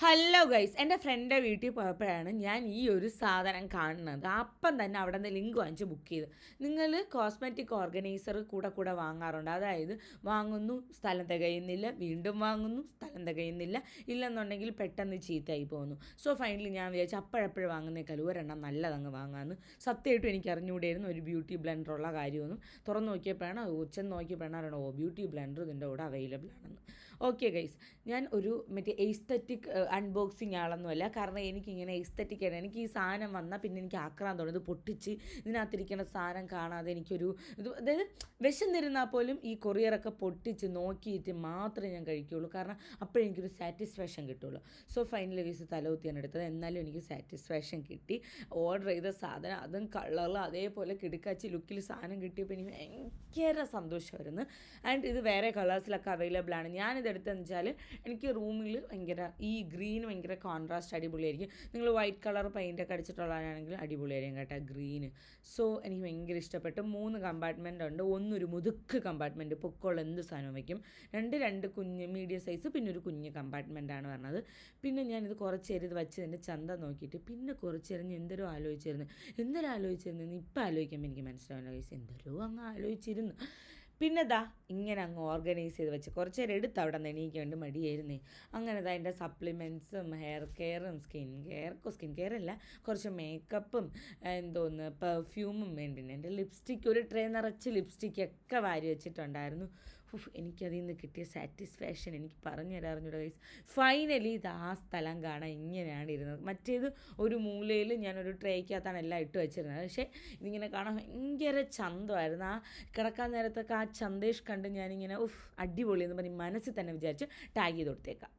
Hello guys എന്റെ ഫ്രണ്ടിന്റെ വീട്ടിൽ പോയപ്പോഴാണ് ഞാൻ ഈ ഒരു സാധനം കാണുന്നത്. അപ്പം തന്നെ അവിടെ നിന്ന് ലിങ്ക് വാങ്ങിച്ച് ബുക്ക് ചെയ്ത്. നിങ്ങൾ കോസ്മെറ്റിക് ഓർഗനൈസർ കൂടെ കൂടെ വാങ്ങാറുണ്ട്. അതായത് വാങ്ങുന്നു സ്ഥലം തികയുന്നില്ല വീണ്ടും വാങ്ങുന്നു സ്ഥലം തികയുന്നില്ല ഇല്ലെന്നുണ്ടെങ്കിൽ പെട്ടെന്ന് ചീത്തയായി പോകുന്നു. സോ ഫൈനലി ഞാൻ വിചാരിച്ചു അപ്പോഴപ്പോഴും വാങ്ങുന്നേക്കാൾ ഒരെണ്ണം നല്ലതങ്ങ് വാങ്ങാമെന്ന് സത്യമായിട്ടും എനിക്ക് അറിഞ്ഞുകൂടിയായിരുന്നു. ഒരു ബ്യൂട്ടി ബ്ലെൻഡറുള്ള കാര്യമൊന്നും തുറന്ന് നോക്കിയപ്പോഴാണ് ഉച്ചൻ നോക്കിയപ്പോഴാണ് ഓ ബ്യൂട്ടി ബ്ലെൻഡർ ഇതിന്റെ കൂടെ അവൈലബിൾ ആണെന്ന്. ഓക്കെ ഗൈസ് ഞാൻ ഒരു മറ്റേ എയ്സ്തറ്റിക് അൺബോക്സിങ് ആളൊന്നുമല്ല കാരണം എനിക്കിങ്ങനെ എയ്സ്തറ്റിക് ആണ്. എനിക്ക് ഈ സാധനം വന്നാൽ പിന്നെ എനിക്ക് ആക്രാൻ തുടങ്ങി ഇത് പൊട്ടിച്ച് ഇതിനകത്തിരിക്കുന്ന സാധനം കാണാതെ എനിക്കൊരു ഇത് അതായത് വിശന്നിരുന്നാൽ പോലും ഈ കൊറിയറൊക്കെ പൊട്ടിച്ച് നോക്കിയിട്ട് മാത്രമേ ഞാൻ കഴിക്കുകയുള്ളൂ കാരണം അപ്പോഴേ എനിക്കൊരു സാറ്റിസ്ഫാക്ഷൻ കിട്ടുള്ളൂ. സോ ഫൈനൽ ഗൈസ് തലകുത്തിയാണ് എടുത്തത്. എന്നാലും എനിക്ക് സാറ്റിസ്ഫാക്ഷൻ കിട്ടി. ഓർഡർ ചെയ്ത സാധനം അതും കളറിൽ അതേപോലെ കിടക്കാച്ചി ലുക്കിൽ സാധനം കിട്ടിയപ്പോൾ എനിക്ക് ഭയങ്കര സന്തോഷമായിരുന്നു. ആൻഡ് ഇത് വേറെ കളേഴ്സിലൊക്കെ അവൈലബിൾ ആണ്. ഞാനിത് എടുത്തതെന്ന് വെച്ചാൽ എനിക്ക് റൂമിൽ ഭയങ്കര ഈ ഗ്രീൻ ഭയങ്കര കോൺട്രാസ്റ്റ് അടിപൊളിയായിരിക്കും. നിങ്ങൾ വൈറ്റ് കളർ പെയിന്റൊക്കെ അടിച്ചിട്ടുള്ളതാണെങ്കിൽ അടിപൊളിയായിരിക്കും കേട്ടോ ഗ്രീന്. സോ എനിക്ക് ഭയങ്കര ഇഷ്ടപ്പെട്ടു. മൂന്ന് കമ്പാർട്ട്മെന്റ് ഉണ്ട്. ഒന്നൊരു മുതുക്ക് കമ്പാർട്ട്മെന്റ് പൊക്കമുള്ള എന്ത് സാധനം വയ്ക്കും രണ്ട് രണ്ട് കുഞ്ഞ് മീഡിയം സൈസ് പിന്നെ ഒരു കുഞ്ഞ് കമ്പാർട്ട്മെന്റാണ് പറഞ്ഞത്. പിന്നെ ഞാനിത് കുറച്ച് നേരം ഇത് വെച്ചതിന്റെ ചന്ത നോക്കിയിട്ട് പിന്നെ കുറച്ച് നേരം ഞാൻ ആലോചിച്ചിരുന്നു? എന്തൊരു ആലോചിച്ചിരുന്നു? ഇപ്പം ആലോചിക്കുമ്പോൾ എനിക്ക് മനസ്സിലാവില്ല എന്തോരോ അങ്ങ് ആലോചിച്ചിരുന്നു? പിന്നെ ദാ ഇങ്ങനെ അങ്ങ് ഓർഗനൈസ് ചെയ്ത് വെച്ച്. കുറച്ച് നേരം എടുത്ത് അവിടെ നിന്ന് എണീക്കാൻ വേണ്ടി മടിയായിരുന്നേ. അങ്ങനെ ദാ എന്റെ സപ്ലിമെന്റ്സും ഹെയർ കെയറും സ്കിൻ കെയർ സ്കിൻ കെയർ അല്ല കുറച്ച് മേക്കപ്പും എന്തോന്ന് പെർഫ്യൂമും വേണ്ടി എന്റെ ലിപ്സ്റ്റിക്ക് ഒരു ട്രേ നിറച്ച് ലിപ്സ്റ്റിക്കൊക്കെ വാരി വെച്ചിട്ടുണ്ടായിരുന്നു. എനിക്കതിൽ നിന്ന് കിട്ടിയ സാറ്റിസ്ഫാക്ഷൻ എനിക്ക് പറഞ്ഞു തരാറിഞ്ഞൂടെ ഗൈസ് ഫൈനലി ഇത് ആ സ്ഥലം കാണാൻ ഇങ്ങനെയാണ് ഇരുന്നത്. മറ്റേത് ഒരു മൂലയിൽ ഞാനൊരു ട്രേക്കകത്താണ് എല്ലാം ഇട്ട് വെച്ചിരുന്നത്. പക്ഷേ ഇതിങ്ങനെ കാണാൻ ഭയങ്കര ചന്തമായിരുന്നു. ആ കിടക്കാൻ നേരത്തൊക്കെ ആ ചന്തേഷ് കണ്ട് ഞാനിങ്ങനെ ഉഫ് അടിപൊളി എന്ന് പറഞ്ഞ് മനസ്സിൽ തന്നെ വിചാരിച്ച് ടാഗ് ചെയ്ത് കൊടുത്തേക്കാം.